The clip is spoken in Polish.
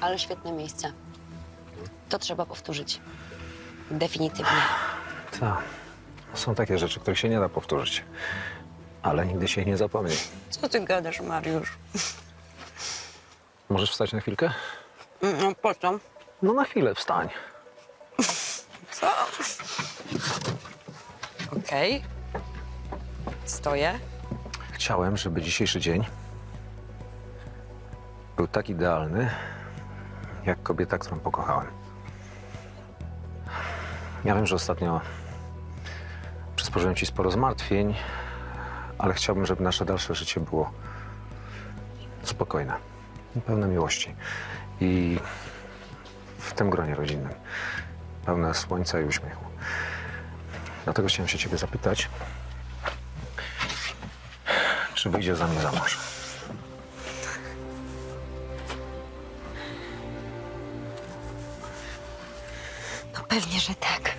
ale świetne miejsce. To trzeba powtórzyć. Definitywnie. Tak. Są takie rzeczy, których się nie da powtórzyć. Ale nigdy się ich nie zapomni. Co ty gadasz, Mariusz? Możesz wstać na chwilkę? No po co? No na chwilę, wstań. Co? Okej. Stoję. Chciałem, żeby dzisiejszy dzień był tak idealny, jak kobieta, którą pokochałem. Ja wiem, że ostatnio przysporzyłem ci sporo zmartwień, ale chciałbym, żeby nasze dalsze życie było spokojne pełne miłości. I w tym gronie rodzinnym, pełne słońca i uśmiechu. Dlatego chciałem się ciebie zapytać, czy wyjdzie za mnie za mąż. No pewnie, że tak.